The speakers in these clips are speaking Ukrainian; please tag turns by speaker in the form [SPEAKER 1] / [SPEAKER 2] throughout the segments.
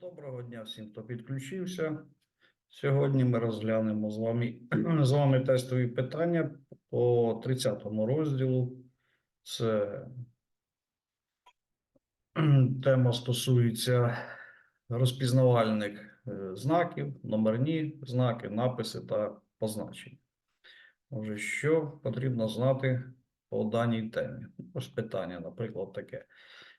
[SPEAKER 1] Доброго дня всім, хто підключився. Сьогодні ми розглянемо з вами, з вами тестові питання по 30 розділу. Це тема стосується розпізнавальних е, знаків, номерні знаки, написи та позначення. Отже, що потрібно знати по даній темі? Ось питання, наприклад, таке.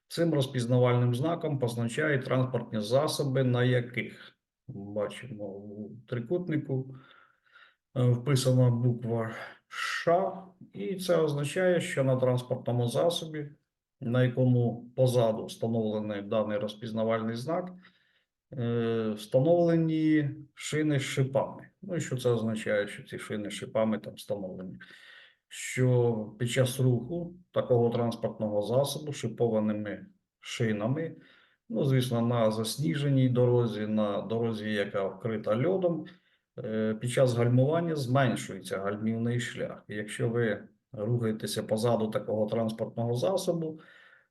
[SPEAKER 1] Цим розпізнавальним знаком позначають транспортні засоби, на яких бачимо у трикутнику е, вписана буква Ш, і це означає, що на транспортному засобі, на якому позаду встановлений даний розпізнавальний знак, е, встановлені шини з шипами. Ну і що це означає, що ці шини з шипами там встановлені? Що під час руху такого транспортного засобу шипованими шинами, ну, звісно, на засніженій дорозі, на дорозі, яка вкрита льодом, е, під час гальмування зменшується гальмівний шлях. Якщо ви рухаєтеся позаду такого транспортного засобу,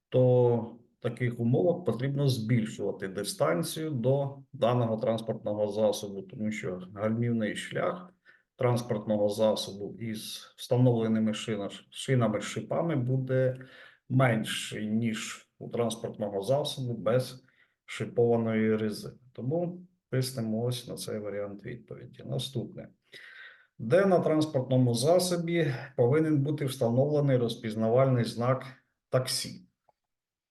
[SPEAKER 1] то в таких умовах потрібно збільшувати дистанцію до даного транспортного засобу, тому що гальмівний шлях транспортного засобу із встановленими шинами шипами буде менший, ніж у транспортного засобу без шипованої резини. Тому тиснемо ось на цей варіант відповіді. Наступне. Де на транспортному засобі повинен бути встановлений розпізнавальний знак таксі?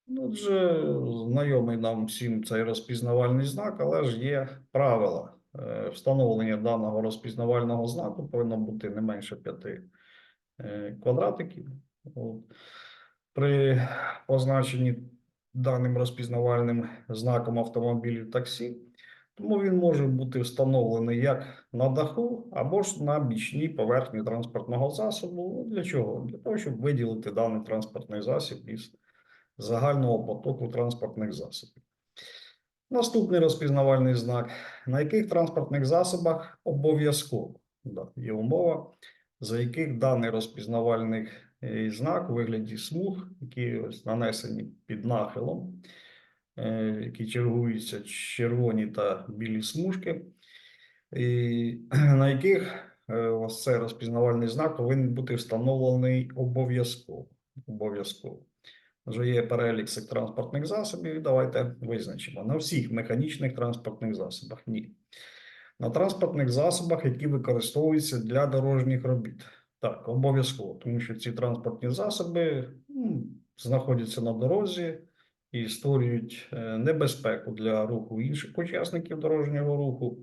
[SPEAKER 1] Ну, Отже, знайомий нам всім цей розпізнавальний знак, але ж є правила. Е, Встановлення даного розпізнавального знаку повинно бути не менше п'яти е, квадратиків. При позначенні даним розпізнавальним знаком автомобілів таксі, тому він може бути встановлений як на даху або ж на бічній поверхні транспортного засобу. Ну, Для чого? Для того, щоб виділити даний транспортний засіб із загального потоку транспортних засобів. Наступний розпізнавальний знак. На яких транспортних засобах обов'язково є умова, за яких даний розпізнавальний е, знак у вигляді смуг, які ось нанесені під нахилом, е, які чергуються червоні та білі смужки, і на яких е, ось цей розпізнавальний знак повинен бути встановлений обов'язково. Обов'язково. Вже є перелік транспортних засобів. і Давайте визначимо. На всіх механічних транспортних засобах ні. На транспортних засобах, які використовуються для дорожніх робіт. Так, обов'язково, тому що ці транспортні засоби ну, знаходяться на дорозі і створюють е, небезпеку для руху інших учасників дорожнього руху.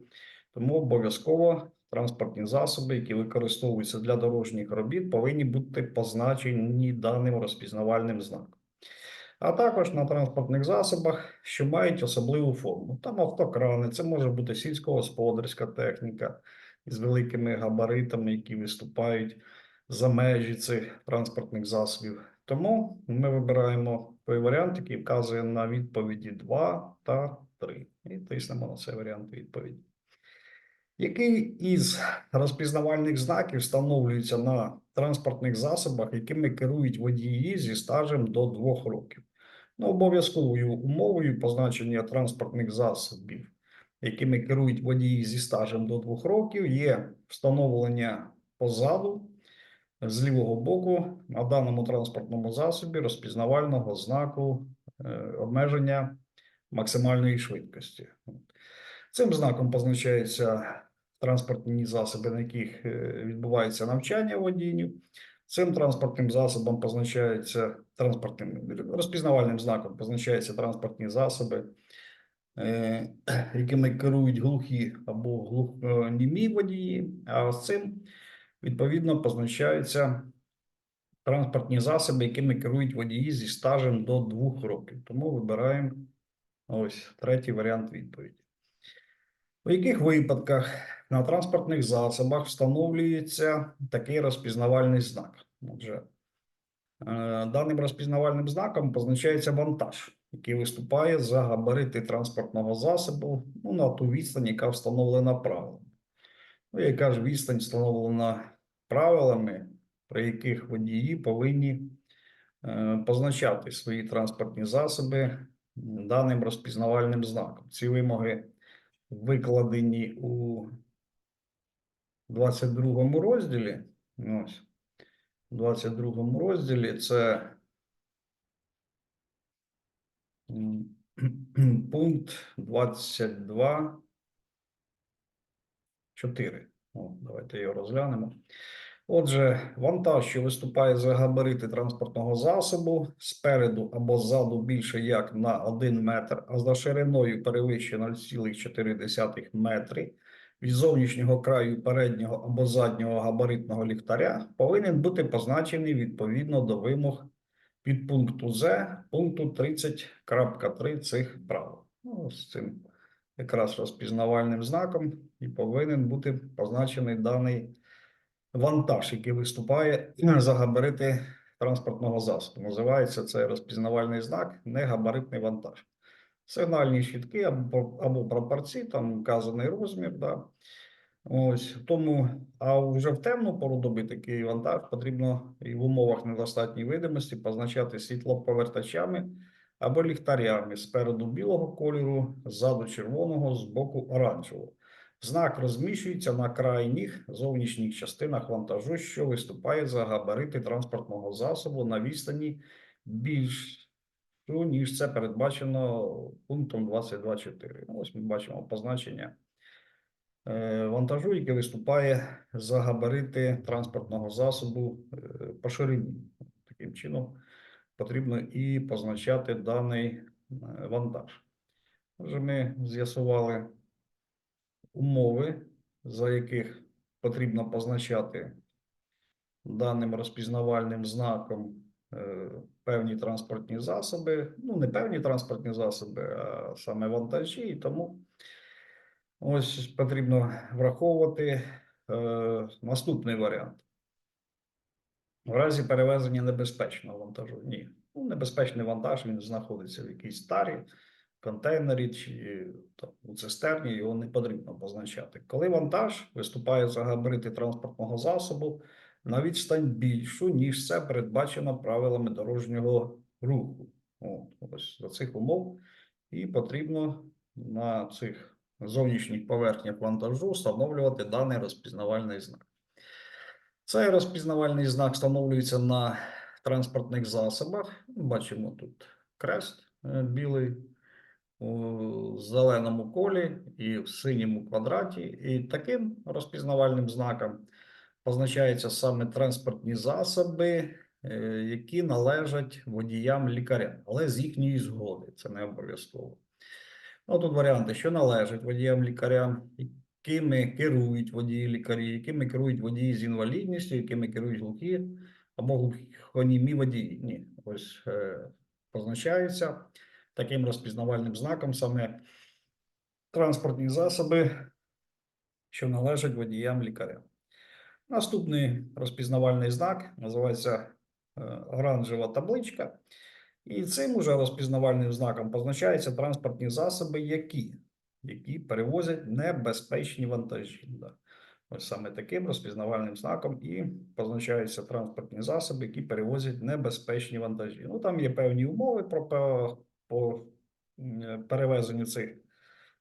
[SPEAKER 1] Тому обов'язково транспортні засоби, які використовуються для дорожніх робіт, повинні бути позначені даним розпізнавальним знаком. А також на транспортних засобах, що мають особливу форму. Там автокрани, це може бути сільськогосподарська техніка із великими габаритами, які виступають за межі цих транспортних засобів. Тому ми вибираємо той варіант, який вказує на відповіді 2 та 3. І тиснемо на цей варіант відповіді. Який із розпізнавальних знаків встановлюється на транспортних засобах, якими керують водії зі стажем до 2 років? Ну, обов'язковою умовою позначення транспортних засобів, якими керують водії зі стажем до 2 років, є встановлення позаду з лівого боку на даному транспортному засобі розпізнавального знаку е, обмеження максимальної швидкості. Цим знаком позначаються транспортні засоби, на яких е, відбувається навчання водінню. Цим транспортним засобом позначаються транспортним розпізнавальним знаком позначаються транспортні засоби, е, якими керують глухі або глухонімі водії. А з цим відповідно позначаються транспортні засоби, якими керують водії зі стажем до 2 років. Тому вибираємо ось третій варіант відповіді. У яких випадках на транспортних засобах встановлюється такий розпізнавальний знак? Отже, е, даним розпізнавальним знаком позначається вантаж, який виступає за габарити транспортного засобу ну, на ту відстань, яка встановлена правилами. Ну, яка ж відстань встановлена правилами, при яких водії повинні е, позначати свої транспортні засоби даним розпізнавальним знаком. Ці вимоги викладені у 22 розділі. Ось. У 22 розділі це пункт 22. 4. О, давайте його розглянемо. Отже, вантаж, що виступає за габарити транспортного засобу спереду або ззаду більше як на 1 метр, а за шириною перевищує 0,4 метри від зовнішнього краю переднього або заднього габаритного ліхтаря, повинен бути позначений відповідно до вимог підпункту З пункту 30.3 цих правил. Ну, з цим якраз розпізнавальним знаком і повинен бути позначений даний вантаж, який виступає за габарити транспортного засобу. Називається це розпізнавальний знак, не габаритний вантаж. Сигнальні щитки або, або прапорці, там вказаний розмір. Да. Ось тому, а вже в темну пору доби такий вантаж потрібно і в умовах недостатньої видимості позначати світлоповертачами або ліхтарями спереду білого кольору, ззаду червоного, збоку оранжевого. Знак розміщується на крайніх зовнішніх частинах вантажу, що виступає за габарити транспортного засобу на відстані більш ніж це передбачено пунктом 22.4. Ну, Ось ми бачимо позначення е, вантажу, який виступає за габарити транспортного засобу е, по ширині. Таким чином потрібно і позначати даний е, вантаж. Отже, ми з'ясували умови, за яких потрібно позначати даним розпізнавальним знаком е, певні транспортні засоби. Ну, не певні транспортні засоби, а саме вантажі. І тому ось потрібно враховувати е, наступний варіант. В разі перевезення небезпечного вантажу. Ні. Ну, небезпечний вантаж він знаходиться в якійсь тарі, контейнері чи там, у цистерні, його не потрібно позначати. Коли вантаж виступає за габарити транспортного засобу на відстань більшу, ніж це передбачено правилами дорожнього руху. От, ось за цих умов і потрібно на цих зовнішніх поверхнях вантажу встановлювати даний розпізнавальний знак. Цей розпізнавальний знак встановлюється на транспортних засобах. Бачимо тут крест е, білий у зеленому колі і в синьому квадраті. І таким розпізнавальним знаком позначаються саме транспортні засоби, е, які належать водіям лікаря, але з їхньої згоди. Це не обов'язково. Ну, тут варіанти, що належать водіям лікаря, якими керують водії лікарі, якими керують водії з інвалідністю, якими керують глухі або глухонімі водії. Ні, ось е, позначаються таким розпізнавальним знаком саме транспортні засоби, що належать водіям лікаря. Наступний розпізнавальний знак називається е, оранжева табличка. І цим уже розпізнавальним знаком позначаються транспортні засоби, які, які перевозять небезпечні вантажі. Ось саме таким розпізнавальним знаком і позначаються транспортні засоби, які перевозять небезпечні вантажі. Ну там є певні умови про по, перевезенню цих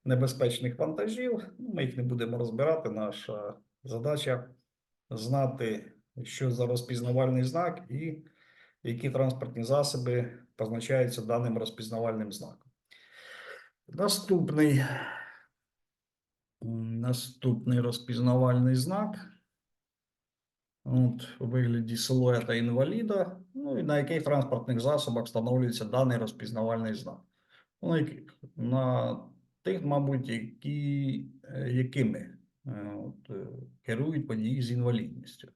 [SPEAKER 1] небезпечних вантажів. Ну, Ми їх не будемо розбирати. Наша задача знати, що за розпізнавальний знак і які транспортні засоби позначаються даним розпізнавальним знаком. Наступний, наступний розпізнавальний знак. От, у вигляді силуета інваліда, ну і на яких транспортних засобах встановлюється даний розпізнавальний знак. Ну, на яких? На тих, мабуть, які, е, якими е, от, е, керують водії з інвалідністю.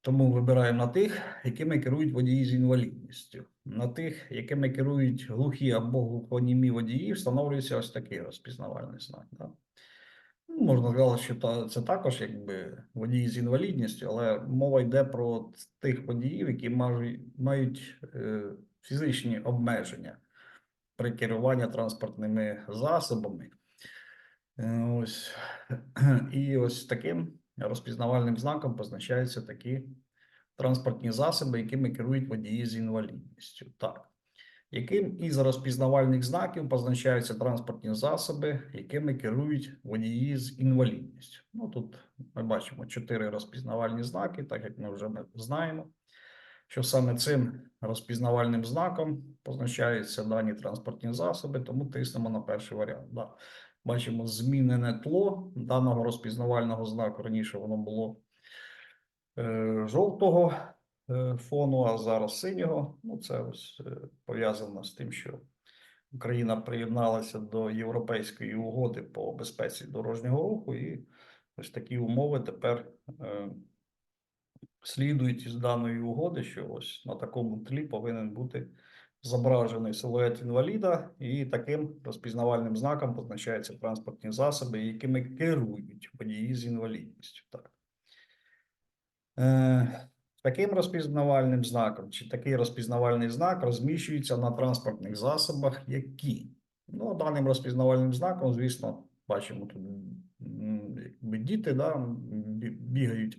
[SPEAKER 1] Тому вибираємо на тих, якими керують водії з інвалідністю. На тих, якими керують глухі або глухонімі водії, встановлюється ось такий розпізнавальний знак. Да? Ну, можна сказати, що це також якби водії з інвалідністю, але мова йде про тих водіїв, які мають, е, фізичні обмеження при керуванні транспортними засобами. Е, Ось. І ось таким розпізнавальним знаком позначаються такі транспортні засоби, якими керують водії з інвалідністю. Так. Яким із розпізнавальних знаків позначаються транспортні засоби, якими керують водії з інвалідністю? Ну тут ми бачимо чотири розпізнавальні знаки, так як ми вже знаємо, що саме цим розпізнавальним знаком позначаються дані транспортні засоби, тому тиснемо на перший варіант. Да. Бачимо змінене тло даного розпізнавального знаку. Раніше воно було е, жовтого фону, а зараз синього. Ну, це ось е, пов'язано з тим, що Україна приєдналася до Європейської угоди по безпеці дорожнього руху, і ось такі умови тепер е, слідують із даної угоди, що ось на такому тлі повинен бути зображений силует інваліда, і таким розпізнавальним знаком позначаються транспортні засоби, якими керують водії з інвалідністю. Так. Е, Таким розпізнавальним знаком чи такий розпізнавальний знак розміщується на транспортних засобах, які ну, даним розпізнавальним знаком, звісно, бачимо тут якби діти да, бігають.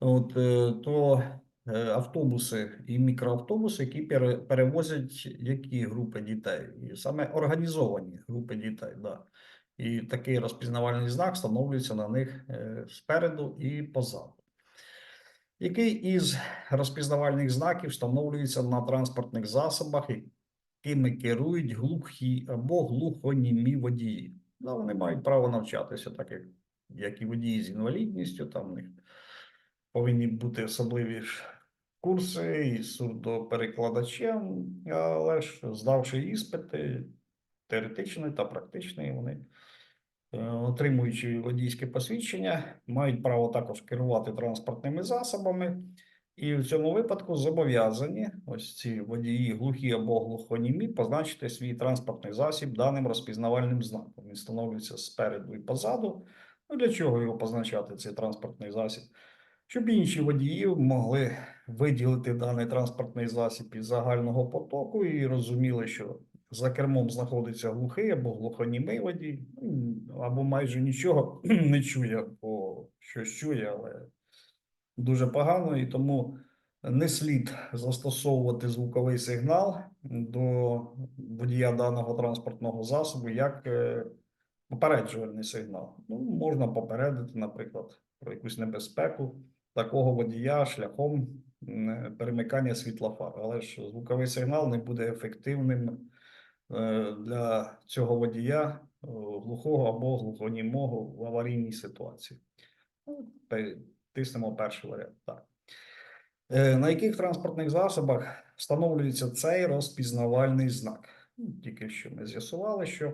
[SPEAKER 1] От, е, то е, автобуси і мікроавтобуси, які пере- перевозять які групи дітей, і саме організовані групи дітей. Да. І такий розпізнавальний знак встановлюється на них е, спереду і позаду. Який із розпізнавальних знаків встановлюється на транспортних засобах, якими керують глухі або глухонімі водії? Ну, вони мають право навчатися, так як, як і водії з інвалідністю, там у них повинні бути особливі курси і сурдоперекладачем, але ж здавши іспити, теоретичний та практичний, вони, отримуючи водійське посвідчення, мають право також керувати транспортними засобами. І в цьому випадку зобов'язані ось ці водії глухі або глухонімі позначити свій транспортний засіб даним розпізнавальним знаком. Він встановлюється спереду і позаду. Ну, для чого його позначати, цей транспортний засіб? Щоб інші водії могли виділити даний транспортний засіб із загального потоку і розуміли, що за кермом знаходиться глухий або глухонімий водій, ну, або майже нічого не чує, або щось чує, але дуже погано, і тому не слід застосовувати звуковий сигнал до водія даного транспортного засобу як е, попереджувальний сигнал. Ну, можна попередити, наприклад, про якусь небезпеку такого водія шляхом перемикання світла Але ж звуковий сигнал не буде ефективним для цього водія е, глухого або глухонімого в аварійній ситуації. Ну, Тиснемо перший варіант. Так. Е, На яких транспортних засобах встановлюється цей розпізнавальний знак? Ну, Тільки що ми з'ясували, що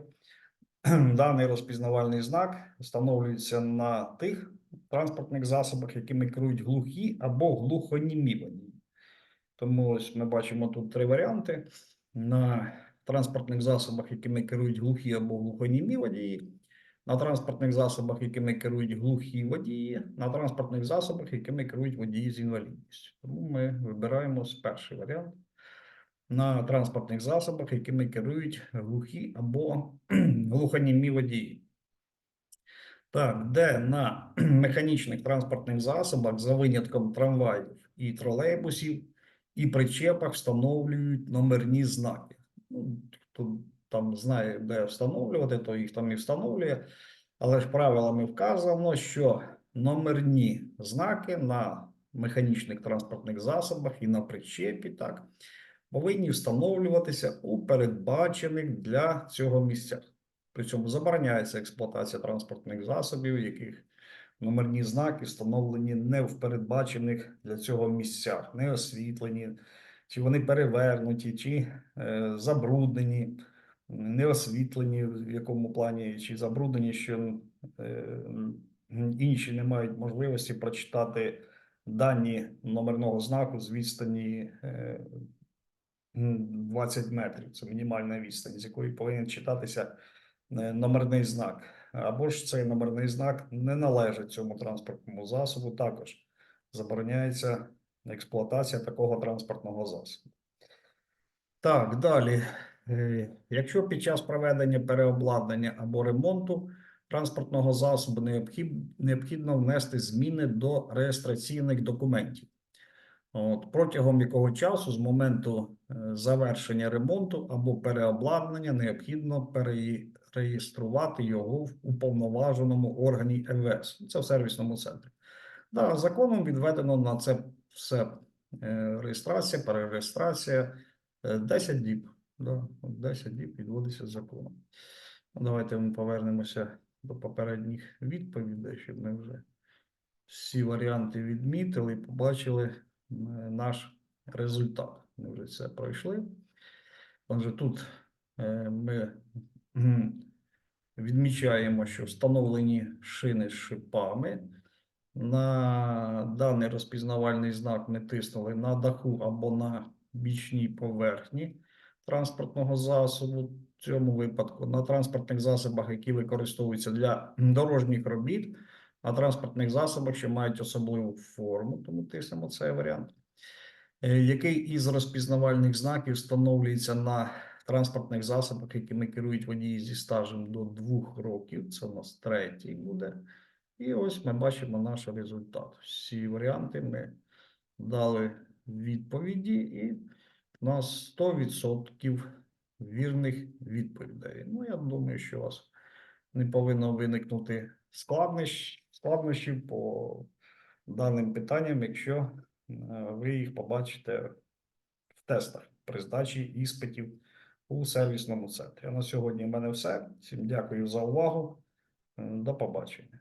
[SPEAKER 1] даний розпізнавальний знак встановлюється на тих транспортних засобах, якими керують глухі або глухонімі водії. Тому ось ми бачимо тут три варіанти. На транспортних засобах, якими керують глухі або глухонімі водії, на транспортних засобах, якими керують глухі водії, на транспортних засобах, якими керують водії з інвалідністю. Тому ми вибираємо перший варіант на транспортних засобах, якими керують глухі або глухонімі водії. Так, де на механічних транспортних засобах за винятком трамваїв і тролейбусів і причепах встановлюють номерні знаки. Хто там знає, де встановлювати, то їх там і встановлює. Але ж правилами вказано, що номерні знаки на механічних транспортних засобах і на причепі так повинні встановлюватися у передбачених для цього місцях. При цьому забороняється експлуатація транспортних засобів, яких номерні знаки встановлені не в передбачених для цього місцях, не освітлені, чи вони перевернуті, чи е, забруднені, не освітлені в якому плані, чи забруднені, що е, інші не мають можливості прочитати дані номерного знаку з відстані е, 20 метрів. Це мінімальна відстань, з якої повинен читатися е, номерний знак. Або ж цей номерний знак не належить цьому транспортному засобу. Також забороняється експлуатація такого транспортного засобу. Так, далі. Е, Якщо під час проведення переобладнання або ремонту транспортного засобу необхідно внести зміни до реєстраційних документів. От, протягом якого часу з моменту е, завершення ремонту або переобладнання необхідно перереєструвати його в уповноваженому органі МВС. Це в сервісному центрі. Да, законом відведено на це все е, реєстрація, перереєстрація е, 10 діб. Да, 10 діб відводиться законом. Ну, Давайте ми повернемося до попередніх відповідей, щоб ми вже всі варіанти відмітили і побачили е, наш результат. Ми вже це пройшли. Отже, тут е, ми відмічаємо, що встановлені шини з шипами. На даний розпізнавальний знак ми тиснули на даху або на бічній поверхні транспортного засобу. В цьому випадку на транспортних засобах, які використовуються для дорожніх робіт, на транспортних засобах, що мають особливу форму, тому тиснемо цей варіант. Е, Який із розпізнавальних знаків встановлюється на транспортних засобах, якими керують водії зі стажем до двох років? Це у нас третій буде. І ось ми бачимо наш результат. Всі варіанти ми дали відповіді, і у нас 100% вірних відповідей. Ну, я думаю, що у вас не повинно виникнути складнощ, складнощів по даним питанням, якщо е, ви їх побачите в тестах при здачі іспитів у сервісному центрі. А на сьогодні в мене все. Всім дякую за увагу. Е, До побачення.